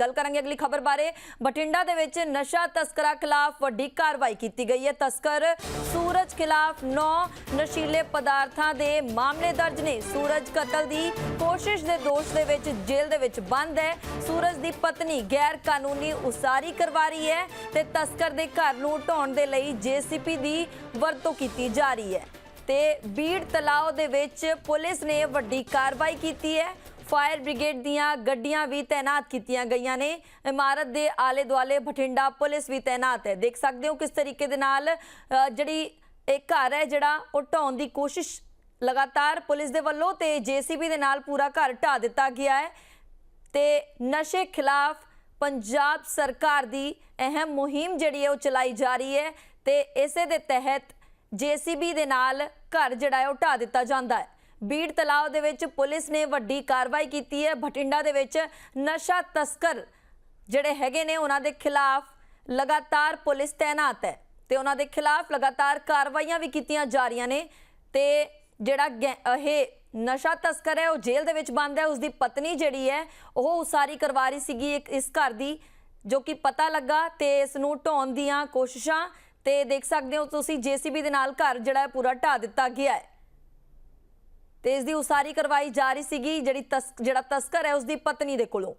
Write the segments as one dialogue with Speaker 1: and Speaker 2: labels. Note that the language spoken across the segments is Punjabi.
Speaker 1: ਗੱਲ ਕਰਾਂਗੇ ਅਗਲੀ ਖਬਰ ਬਾਰੇ। ਬਠਿੰਡਾ ਦੇ ਵਿੱਚ ਨਸ਼ਾ ਤਸਕਰਾਂ ਖਿਲਾਫ ਵੱਡੀ ਕਾਰਵਾਈ ਕੀਤੀ ਗਈ ਹੈ। ਤਸਕਰ ਸੂਰਜ ਖਿਲਾਫ 9 ਨਸ਼ੀਲੇ ਪਦਾਰਥਾਂ ਦੇ ਮਾਮਲੇ ਦਰਜ ਨੇ। ਸੂਰਜ ਕਤਲ ਦੀ ਕੋਸ਼ਿਸ਼ ਦੇ ਦੋਸ਼ ਦੇ ਵਿੱਚ ਜੇਲ੍ਹ ਦੇ ਵਿੱਚ ਬੰਦ ਹੈ। ਸੂਰਜ ਦੀ ਪਤਨੀ ਗੈਰ ਕਾਨੂੰਨੀ ਉਸਾਰੀ ਕਰਵਾ ਰਹੀ ਹੈ ਤੇ ਤਸਕਰ ਦੇ ਘਰ ਨੂੰ ਢਾਉਣ ਦੇ ਲਈ ਜੀਸੀਪੀ ਦੀ ਵਰਤੋਂ ਕੀਤੀ ਜਾ ਰਹੀ ਹੈ। ਤੇ ਬੀੜ ਤਲਾਓ ਦੇ ਵਿੱਚ ਪੁਲਿਸ ਨੇ ਵੱਡੀ ਕਾਰਵਾਈ ਕੀਤੀ ਹੈ। ਫਾਇਰ ਬ੍ਰਿਗੇਡ ਦੀਆਂ ਗੱਡੀਆਂ ਵੀ ਤਾਇਨਾਤ ਕੀਤੀਆਂ ਗਈਆਂ ਨੇ। ਇਮਾਰਤ ਦੇ ਆਲੇ ਦੁਆਲੇ ਬਠਿੰਡਾ ਪੁਲਿਸ ਵੀ ਤਾਇਨਾਤ ਹੈ। ਦੇਖ ਸਕਦੇ ਹੋ ਕਿਸ ਤਰੀਕੇ ਦੇ ਨਾਲ ਜਿਹੜੀ ਇਹ ਘਰ ਹੈ, ਜਿਹੜਾ ਉਹ ਢਾਉਣ ਦੀ ਕੋਸ਼ਿਸ਼ ਲਗਾਤਾਰ ਪੁਲਿਸ ਦੇ ਵੱਲੋਂ ਤੇ ਜੀਸੀਬੀ ਦੇ ਨਾਲ ਪੂਰਾ ਘਰ ਢਾ ਦਿੱਤਾ ਗਿਆ ਹੈ। ਤੇ ਨਸ਼ੇ ਖਿਲਾਫ ਪੰਜਾਬ ਸਰਕਾਰ ਦੀ ਅਹਿਮ ਮੁਹਿੰਮ ਜਿਹੜੀ ਹੈ, ਉਹ ਚਲਾਈ ਜਾ ਰਹੀ ਹੈ ਤੇ ਇਸੇ ਦੇ ਤਹਿਤ ਜੀਸੀਬੀ ਦੇ ਨਾਲ ਘਰ ਜਿਹੜਾ ਹੈ, ਉਹ ਢਾ ਦਿੱਤਾ ਜਾਂਦਾ ਹੈ। ਬੀੜ ਤਲਾਅ ਦੇ ਵਿੱਚ ਪੁਲਿਸ ਨੇ ਵੱਡੀ ਕਾਰਵਾਈ ਕੀਤੀ ਹੈ। ਬਠਿੰਡਾ ਦੇ ਵਿੱਚ ਨਸ਼ਾ ਤਸਕਰ ਜਿਹੜੇ ਹੈਗੇ ਨੇ, ਉਹਨਾਂ ਦੇ ਖਿਲਾਫ ਲਗਾਤਾਰ ਪੁਲਿਸ ਤਾਇਨਾਤ ਹੈ ਤੇ ਉਹਨਾਂ ਦੇ ਖਿਲਾਫ ਲਗਾਤਾਰ ਕਾਰਵਾਈਆਂ ਵੀ ਕੀਤੀਆਂ ਜਾ ਰਹੀਆਂ ਨੇ ਤੇ ਜਿਹੜਾ ਗੈ- ਇਹ ਨਸ਼ਾ ਤਸਕਰ ਹੈ, ਉਹ ਜੇਲ੍ਹ ਦੇ ਵਿੱਚ ਬੰਦ ਹੈ। ਉਸ ਦੀ ਪਤਨੀ ਜਿਹੜੀ ਹੈ, ਉਹ ਉਸਾਰੀ ਕਰਵਾ ਰਹੀ ਸੀਗੀ ਇੱਕ ਇਸ ਘਰ ਦੀ, ਜੋ ਕਿ ਪਤਾ ਲੱਗਾ ਤੇ ਇਸ ਨੂੰ ਢਾਉਣ ਦੀਆਂ ਕੋਸ਼ਿਸ਼ਾਂ ਤੇ ਦੇਖ ਸਕਦੇ ਹੋ ਤੁਸੀਂ, ਜੀਸੀਬੀ ਦੇ ਨਾਲ ਘਰ ਜਿਹੜਾ ਪੂਰਾ ਢਾ ਦਿੱਤਾ ਗਿਆ ਹੈ। ਤੇ ਇਸ ਦੀ ਉਸਾਰੀ ਕਰਵਾਈ ਜਾ ਰਹੀ ਸੀਗੀ, ਜਿਹੜੀ ਤਸ, ਜਿਹੜਾ ਤਸਕਰ ਹੈ ਉਸ ਦੀ ਪਤਨੀ ਦੇ ਕੋਲੋਂ।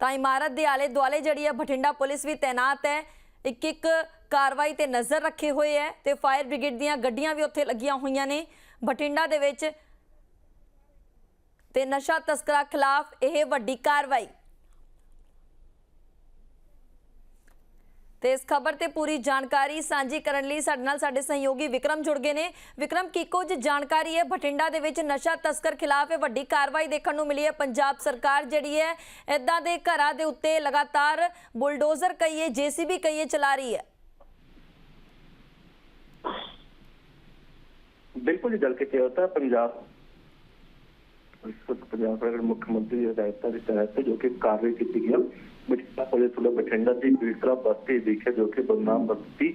Speaker 1: ਤਾਂ ਇਮਾਰਤ ਦੇ ਆਲੇ ਦੁਆਲੇ ਜਿਹੜੀ ਹੈ ਬਠਿੰਡਾ ਪੁਲਿਸ ਵੀ ਤਾਇਨਾਤ ਹੈ। ਇੱਕ ਇੱਕ ਕਾਰਵਾਈ ਤੇ ਨਜ਼ਰ ਰੱਖੇ ਹੋਏ ਹੈ ਤੇ ਫਾਇਰ ਬ੍ਰਿਗੇਡ ਦੀਆਂ ਗੱਡੀਆਂ ਵੀ ਉੱਥੇ ਲੱਗੀਆਂ ਹੋਈਆਂ ਨੇ। ਬਠਿੰਡਾ ਦੇ ਵਿੱਚ ਤੇ ਨਸ਼ਾ ਤਸਕਰਾਂ ਖਿਲਾਫ ਇਹ ਵੱਡੀ ਕਾਰਵਾਈ। ਤੇ ਇਸ ਖਬਰ ਤੇ ਪੂਰੀ ਜਾਣਕਾਰੀ ਸਾਂਝੀ ਕਰਨ ਲਈ ਸਾਡੇ ਨਾਲ ਸਾਡੇ ਸਹਿਯੋਗੀ ਵਿਕਰਮ ਜੁੜ ਗਏ ਨੇ। ਵਿਕਰਮ, ਕੀ ਕੁਝ ਜਾਣਕਾਰੀ ਹੈ? ਬਠਿੰਡਾ ਦੇ ਵਿੱਚ ਨਸ਼ਾ ਤਸਕਰ ਖਿਲਾਫ ਇਹ ਵੱਡੀ ਕਾਰਵਾਈ ਦੇਖਣ ਨੂੰ ਮਿਲੀ ਹੈ। ਪੰਜਾਬ ਸਰਕਾਰ ਜਿਹੜੀ ਹੈ ਇਦਾਂ ਦੇ ਘਰਾਂ ਦੇ ਉੱਤੇ ਲਗਾਤਾਰ ਬੁਲਡੋਜ਼ਰ ਕਹੀਏ ਜੀਸੀਬੀ ਕਹੀਏ ਚਲਾ ਰਹੀ ਹੈ।
Speaker 2: ਬਿਲਕੁਲ ਜੀ, ਗੱਲ ਕੀਤੀ ਹੋਤਾ ਪੰਜਾਬ ਪੰਜਾਬ ਦੇ ਮੁੱਖ ਮੰਤਰੀ ਦੀ ਹਦਾਇਤਾਂ ਦੇ ਤਹਿਤ ਜੋ ਕਿ ਕਾਰਵਾਈ ਕੀਤੀ ਗਈ ਬਠਿੰਡਾ ਪੁਲਿਸ ਵੱਲੋਂ ਬਠਿੰਡਾ ਦੀ ਬੀਟਰਾ ਬਸਤੀ ਵਿਖੇ ਜੋ ਕਿ ਬਦਨਾਮ ਬਸਤੀ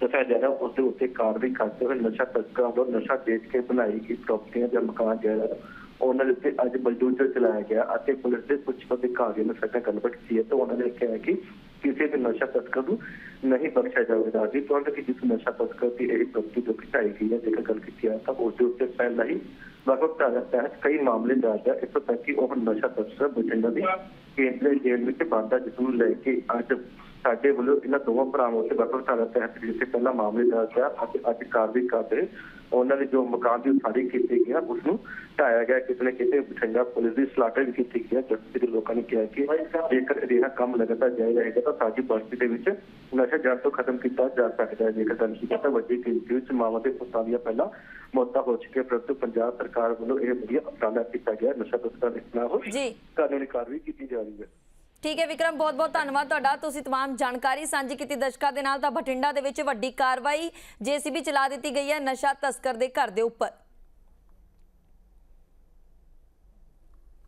Speaker 2: ਦੱਸਿਆ ਜਾ ਰਿਹਾ ਉਸ ਦੇ ਉੱਤੇ ਕਾਰਵਾਈ ਕਰਦੇ ਹੋਏ ਨਸ਼ਾ ਤਸਕਰਾਂ ਵੱਲੋਂ ਨਸ਼ਾ ਵੇਚ ਕੇ ਬਣਾਈ ਗਈ ਪ੍ਰਾਪਰਟੀਆਂ ਜਾਂ ਮਕਾਨ ਜਿਹੜਾ ਉਹਨਾਂ ਦੇ ਉੱਤੇ ਅੱਜ ਬਲਡੋਜ਼ਰ ਚਲਾਇਆ ਗਿਆ ਅਤੇ ਪੁਲਿਸ ਦੇ ਕੁਝ ਅਧਿਕਾਰੀਆਂ ਨੇ ਸਾਡਾ ਗੱਲਬਾਤ ਕੀਤੀ ਹੈ ਤਾਂ ਉਹਨਾਂ ਨੇ ਕਿਹਾ ਕਿ ਕਿਸੇ ਵੀ ਨਸ਼ਾ ਤਸਕਰ ਨੂੰ ਨਹੀਂ ਬਖਸ਼ਿਆ ਜਾਵੇਗਾ ਜੀ ਤੁਰੰਤ ਕਿ ਜਿਸ ਨਸ਼ਾ ਤਸਕਰ ਦੀ ਇਹ ਪ੍ਰਾਪਰਟੀ ਜੋ ਕਿ ਢਾਈ ਗਈ ਹੈ ਜੇਕਰ ਗੱਲ ਕੀਤੀ ਹੈ ਤਾਂ ਉਸ ਦੇ ਉੱਤੇ ਪਹਿਲਾਂ ਹੀ ਵੱਖ-ਵੱਖ ਧਾਰਾ ਤਹਿਤ ਕਈ ਮਾਮਲੇ ਦਰਜ ਹੈ। ਇੱਥੋਂ ਤੱਕ ਕਿ ਉਹ ਨਸ਼ਾ ਤਸਕਰ ਬਠਿੰਡਾ ਦੀ ਕੇਂਦਰੀ ਜੇਲ੍ਹ ਵਿੱਚ ਬੰਦ ਹੈ, ਜਿਸ ਨੂੰ ਲੈ ਕੇ ਅੱਜ ਸਾਡੇ ਵੱਲੋਂ ਇਹਨਾਂ ਦੋਵਾਂ ਭਰਾਵਾਂ ਉੱਤੇ ਵੱਖ-ਵੱਖ ਧਾਰਾ ਤਹਿਤ ਜਿੱਥੇ ਪਹਿਲਾਂ ਮਾਮਲੇ ਦਰਜ ਹੈ ਅਤੇ ਅੱਜ ਕਾਰਵਾਈ ਕਰਦੇ ਉਹਨਾਂ ਦੇ ਜੋ ਮਕਾਨ ਦੀ ਉਸਾਰੀ ਕੀਤੀ ਹੈ ਉਸ ਨੂੰ ਢਾਇਆ ਗਿਆ ਕਿਸੇ ਨੇ ਕਿਤੇ ਬਠਿੰਡਾ ਪੁਲਿਸ ਦੀ ਸਲਾਟਰ ਵੀ ਕੀਤੀ ਗਈ ਹੈ ਜਦ ਦੇ ਲੋਕਾਂ ਨੇ ਕਿਹਾ ਕਿ ਜੇਕਰ ਅਜਿਹਾ ਕੰਮ ਲਗਾਤਾਰ ਜਾਰੀ ਰਹੇਗਾ ਤਾਂ ਸਾਡੀ ਬਸਤੀ ਦੇ ਵਿੱਚ ਨਸ਼ਾ ਜੜ ਤੋਂ ਖਤਮ ਕੀਤਾ ਜਾ ਸਕਦਾ ਹੈ। ਜੇਕਰ ਕੀਤੀ ਤਾਂ ਵੱਡੀ ਗਿਣਤੀ ਵਿੱਚ ਮਾਵਾਂ ਦੇ ਪੁੱਤਾਂ ਦੀਆਂ ਪਹਿਲਾਂ ਮੌਤਾਂ ਹੋ ਚੁੱਕੀਆਂ ਪਰੰਤੂ ਪੰਜਾਬ ਸਰਕਾਰ ਵੱਲੋਂ ਇਹ ਵਧੀਆ ਉਪਰਾਲਾ ਕੀਤਾ ਗਿਆ ਨਸ਼ਾ ਤਸਕਰਾਂ ਖਿਲਾਫ
Speaker 1: ਜੀ।
Speaker 2: ਕਾਨੂੰਨੀ ਕਾਰਵਾਈ ਕੀਤੀ ਜਾ ਰਹੀ ਹੈ।
Speaker 1: ਠੀਕ ਹੈ ਵਿਕਰਮ ਬਹੁਤ ਬਹੁਤ ਧੰਨਵਾਦ ਤੁਹਾਡਾ ਤੁਸੀਂ तमाम ਜਾਣਕਾਰੀ ਸਾਂਝੀ ਕੀਤੀ ਦਰਸ਼ਕਾਂ ਦੇ ਨਾਲ ਤਾਂ ਬਠਿੰਡਾ ਦੇ ਵਿੱਚ ਵੱਡੀ ਕਾਰਵਾਈ ਜੀਸੀਬੀ ਚਲਾ ਦਿੱਤੀ ਗਈ ਹੈ ਨਸ਼ਾ ਤਸਕਰ ਦੇ ਘਰ ਦੇ ਉੱਪਰ